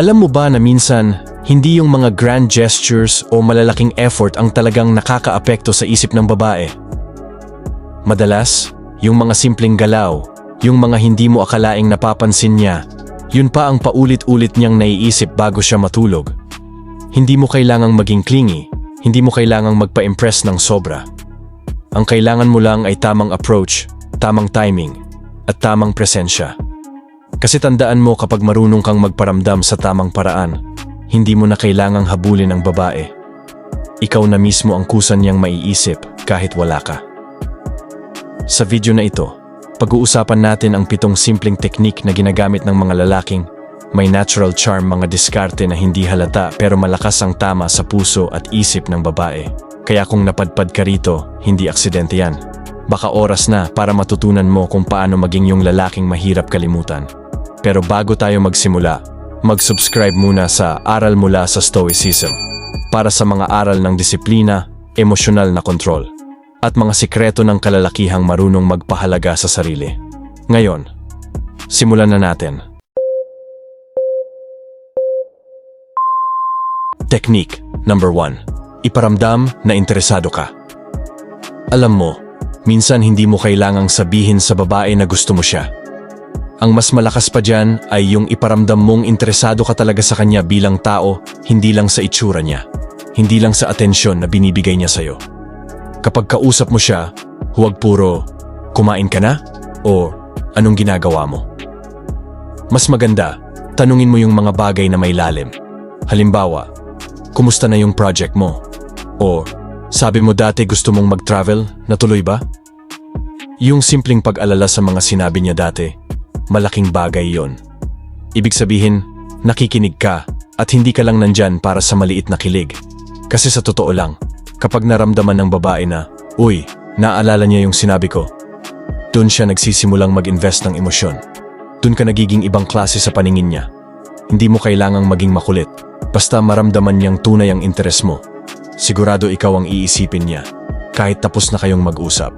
Alam mo ba na minsan, hindi yung mga grand gestures o malalaking effort ang talagang nakakaapekto sa isip ng babae? Madalas, yung mga simpleng galaw, yung mga hindi mo akalaing napapansin niya, yun pa ang paulit-ulit niyang naiisip bago siya matulog. Hindi mo kailangang maging clingy, hindi mo kailangang magpa-impress ng sobra. Ang kailangan mo lang ay tamang approach, tamang timing, at tamang presensya. Kasi tandaan mo kapag marunong kang magparamdam sa tamang paraan, hindi mo na kailangang habulin ang babae. Ikaw na mismo ang kusan niyang maiisip kahit wala ka. Sa video na ito, pag-uusapan natin ang pitong simpleng teknik na ginagamit ng mga lalaking may natural charm mga diskarte na hindi halata pero malakas ang tama sa puso at isip ng babae. Kaya kung napadpad ka rito, hindi aksidente yan. Baka oras na para matutunan mo kung paano maging yung lalaking mahirap kalimutan. Pero bago tayo magsimula, mag-subscribe muna sa Aral Mula sa Stoicism para sa mga aral ng disiplina, emosyonal na kontrol, at mga sikreto ng kalalakihang marunong magpahalaga sa sarili. Ngayon, simulan na natin. Technique number 1. Iparamdam na interesado ka. Alam mo, minsan hindi mo kailangang sabihin sa babae na gusto mo siya. Ang mas malakas pa dyan ay yung iparamdam mong interesado ka talaga sa kanya bilang tao, hindi lang sa itsura niya. Hindi lang sa atensyon na binibigay niya sa'yo. Kapag kausap mo siya, huwag puro, kumain ka na? O anong ginagawa mo? Mas maganda, tanungin mo yung mga bagay na may lalim. Halimbawa, kumusta na yung project mo? O sabi mo dati gusto mong mag-travel, natuloy ba? Yung simpleng pag-alala sa mga sinabi niya dati, malaking bagay yon. Ibig sabihin, nakikinig ka at hindi ka lang nandyan para sa maliit na kilig. Kasi sa totoo lang, kapag naramdaman ng babae na, Uy, naalala niya yung sinabi ko, doon siya nagsisimulang mag-invest ng emosyon. Doon ka nagiging ibang klase sa paningin niya. Hindi mo kailangang maging makulit. Basta maramdaman niyang tunay ang interes mo. Sigurado ikaw ang iisipin niya, kahit tapos na kayong mag-usap.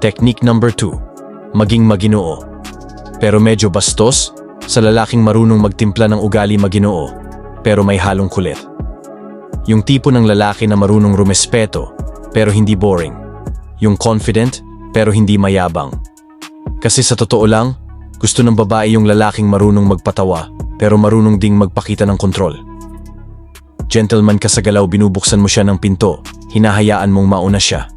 Technique number 2. Maging maginoo. Pero medyo bastos, sa lalaking marunong magtimpla ng ugali maginoo, pero may halong kulit. Yung tipo ng lalaki na marunong rumespeto, pero hindi boring. Yung confident, pero hindi mayabang. Kasi sa totoo lang, gusto ng babae yung lalaking marunong magpatawa, pero marunong ding magpakita ng kontrol. Gentleman ka sa galaw binubuksan mo siya ng pinto, hinahayaan mong mauna siya.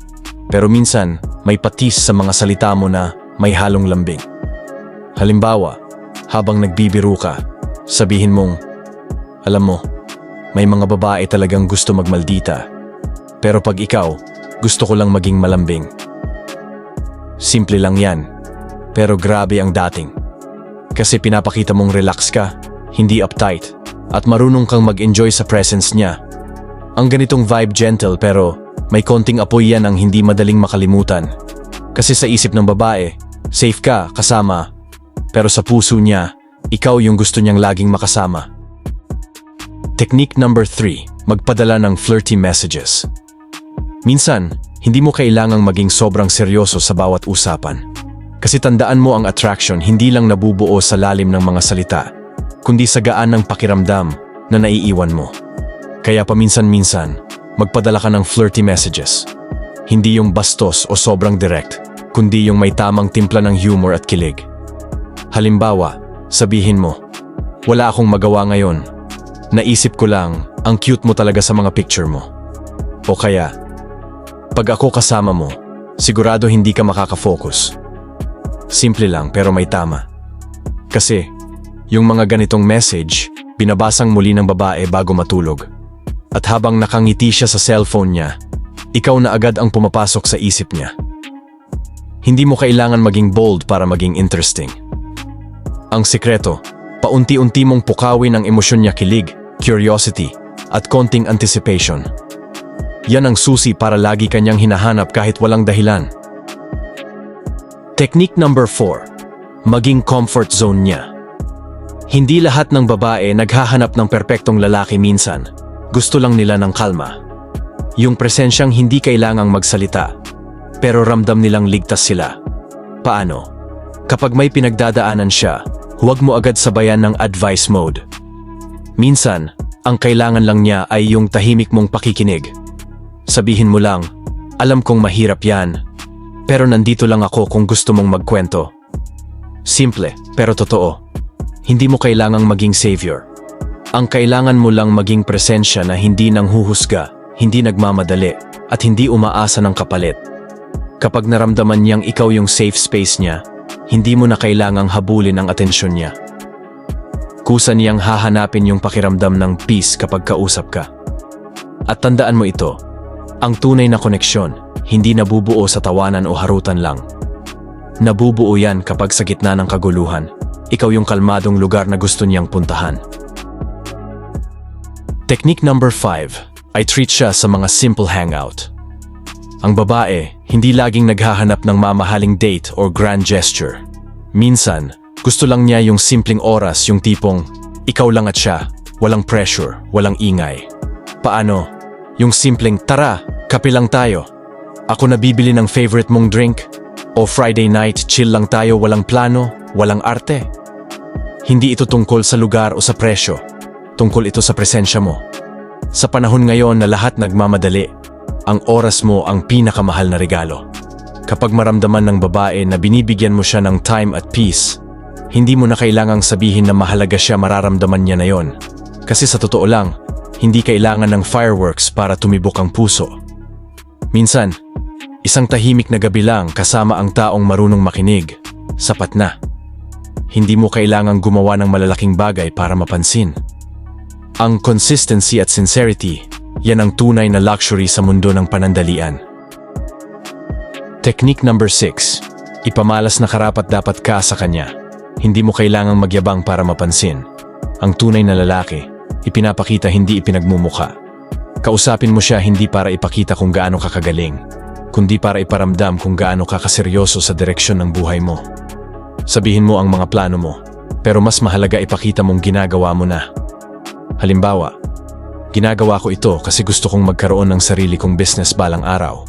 Pero minsan, may patis sa mga salita mo na may halong lambing. Halimbawa, habang nagbibiro ka, sabihin mong, Alam mo, may mga babae talagang gusto magmaldita. Pero pag ikaw, gusto ko lang maging malambing. Simple lang yan, pero grabe ang dating. Kasi pinapakita mong relax ka, hindi uptight, at marunong kang mag-enjoy sa presence niya. Ang ganitong vibe gentle pero may konting apoy yan ang hindi madaling makalimutan. Kasi sa isip ng babae, safe ka, kasama, pero sa puso niya, ikaw yung gusto niyang laging makasama. Technique number 3, magpadala ng flirty messages. Minsan, hindi mo kailangang maging sobrang seryoso sa bawat usapan. Kasi tandaan mo ang attraction hindi lang nabubuo sa lalim ng mga salita, kundi sa gaan ng pakiramdam na naiiwan mo. Kaya paminsan-minsan, magpadala ka ng flirty messages. Hindi yung bastos o sobrang direct, kundi yung may tamang timpla ng humor at kilig. Halimbawa, sabihin mo, wala akong magawa ngayon. Naisip ko lang, ang cute mo talaga sa mga picture mo. O kaya, pag ako kasama mo, sigurado hindi ka makakafocus. Simple lang pero may tama. Kasi, yung mga ganitong message, binabasang muli ng babae bago matulog. At habang nakangiti siya sa cellphone niya, ikaw na agad ang pumapasok sa isip niya. Hindi mo kailangan maging bold para maging interesting. Ang sikreto, paunti-unti mong pukawin ang emosyon niya kilig, curiosity, at konting anticipation. Yan ang susi para lagi kanyang hinahanap kahit walang dahilan. Technique number 4. Maging comfort zone niya. Hindi lahat ng babae naghahanap ng perpektong lalaki minsan. Gusto lang nila ng kalma. Yung presensyang hindi kailangang magsalita, pero ramdam nilang ligtas sila. Paano? Kapag may pinagdadaanan siya, huwag mo agad sabayan ng advice mode. Minsan, ang kailangan lang niya ay yung tahimik mong pakikinig. Sabihin mo lang, alam kong mahirap yan, pero nandito lang ako kung gusto mong magkwento. Simple, pero totoo. Hindi mo kailangang maging savior. Ang kailangan mo lang maging presensya na hindi nang huhusga, hindi nagmamadali, at hindi umaasa ng kapalit. Kapag naramdaman niyang ikaw yung safe space niya, hindi mo na kailangang habulin ang atensyon niya. Kusa niyang hahanapin yung pakiramdam ng peace kapag kausap ka. At tandaan mo ito, ang tunay na koneksyon, hindi nabubuo sa tawanan o harutan lang. Nabubuo yan kapag sa gitna ng kaguluhan, ikaw yung kalmadong lugar na gusto niyang puntahan. Technique number 5 ay treat siya sa mga simple hangout. Ang babae, hindi laging naghahanap ng mamahaling date or grand gesture. Minsan, gusto lang niya yung simpleng oras, yung tipong, ikaw lang at siya, walang pressure, walang ingay. Paano? Yung simpleng, tara, kape lang tayo. Ako na bibili ng favorite mong drink. O Friday night, chill lang tayo, walang plano, walang arte. Hindi ito tungkol sa lugar o sa presyo. Tungkol ito sa presensya mo. Sa panahon ngayon na lahat nagmamadali, ang oras mo ang pinakamahal na regalo. Kapag maramdaman ng babae na binibigyan mo siya ng time at peace, hindi mo na kailangang sabihin na mahalaga siya mararamdaman niya na yon. Kasi sa totoo lang, hindi kailangan ng fireworks para tumibok ang puso. Minsan, isang tahimik na gabi lang kasama ang taong marunong makinig, sapat na. Hindi mo kailangang gumawa ng malalaking bagay para mapansin. Ang consistency at sincerity, yan ang tunay na luxury sa mundo ng panandalian. Technique number 6. Ipamalas na karapat dapat ka sa kanya. Hindi mo kailangang magyabang para mapansin. Ang tunay na lalaki, ipinapakita hindi ipinagmumuka. Kausapin mo siya hindi para ipakita kung gaano ka kagaling, kundi para iparamdam kung gaano ka kaseryoso sa direksyon ng buhay mo. Sabihin mo ang mga plano mo, pero mas mahalaga ipakita mong ginagawa mo na. Halimbawa, ginagawa ko ito kasi gusto kong magkaroon ng sarili kong business balang araw.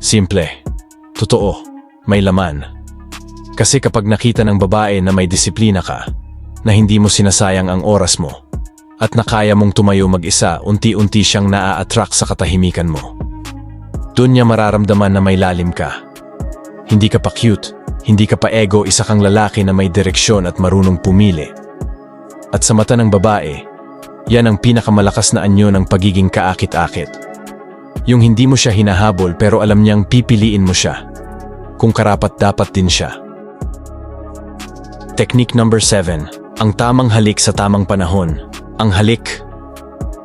Simple. Totoo. May laman. Kasi kapag nakita ng babae na may disiplina ka, na hindi mo sinasayang ang oras mo, at na kaya mong tumayo mag-isa, unti-unti siyang naa-attract sa katahimikan mo. Doon niya mararamdaman na may lalim ka. Hindi ka pa cute, hindi ka pa ego, isa kang lalaki na may direksyon at marunong pumili. At sa mata ng babae, yan ang pinakamalakas na anyo ng pagiging kaakit-akit. Yung hindi mo siya hinahabol pero alam niyang pipiliin mo siya. Kung karapat dapat din siya. Technique number 7. Ang tamang halik sa tamang panahon. Ang halik,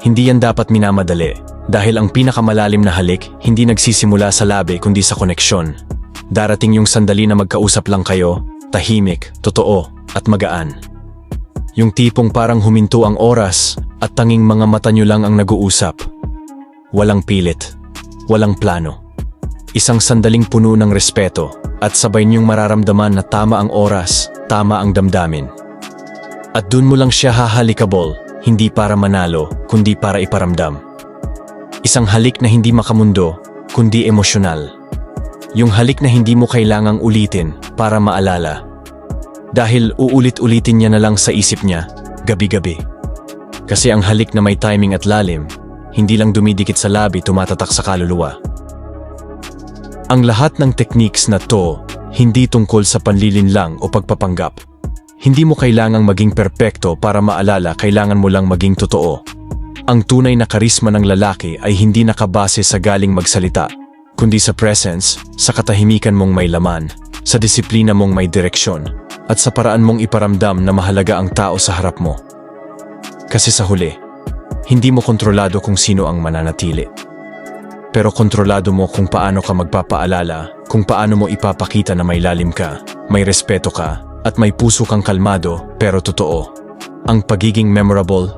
hindi yan dapat minamadali dahil ang pinakamalalim na halik hindi nagsisimula sa labi kundi sa koneksyon. Darating yung sandali na magkausap lang kayo, tahimik, totoo, at magaan. Yung tipong parang huminto ang oras at tanging mga mata nyo lang ang nag-uusap. Walang pilit, walang plano. Isang sandaling puno ng respeto at sabay niyong mararamdaman na tama ang oras, tama ang damdamin. At dun mo lang siya hahalikabol, hindi para manalo, kundi para iparamdam. Isang halik na hindi makamundo, kundi emosyonal. Yung halik na hindi mo kailangang ulitin para maalala. Dahil uulit-ulitin niya na lang sa isip niya, gabi-gabi. Kasi ang halik na may timing at lalim, hindi lang dumidikit sa labi tumatatak sa kaluluwa. Ang lahat ng techniques na to, hindi tungkol sa panlilin lang o pagpapanggap. Hindi mo kailangang maging perpekto para maalala kailangan mo lang maging totoo. Ang tunay na karisma ng lalaki ay hindi nakabase sa galing magsalita, kundi sa presence, sa katahimikan mong may laman, sa disiplina mong may direksyon, at sa paraan mong iparamdam na mahalaga ang tao sa harap mo. Kasi sa huli, hindi mo kontrolado kung sino ang mananatili. Pero kontrolado mo kung paano ka magpapaalala, kung paano mo ipapakita na may lalim ka, may respeto ka, at may puso kang kalmado pero totoo. Ang pagiging memorable,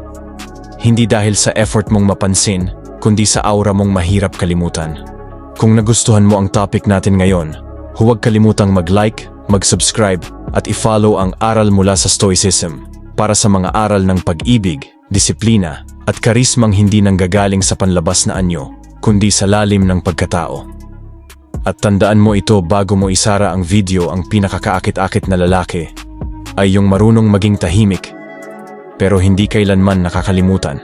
hindi dahil sa effort mong mapansin, kundi sa aura mong mahirap kalimutan. Kung nagustuhan mo ang topic natin ngayon, huwag kalimutang mag-like, mag-subscribe, at i-follow ang Aral mula sa Stoicism para sa mga aral ng pag-ibig, disiplina, at karismang hindi nanggagaling sa panlabas na anyo, kundi sa lalim ng pagkatao. At tandaan mo ito bago mo isara ang video ang pinakakaakit-akit na lalaki, ay yung marunong maging tahimik, pero hindi kailanman nakakalimutan.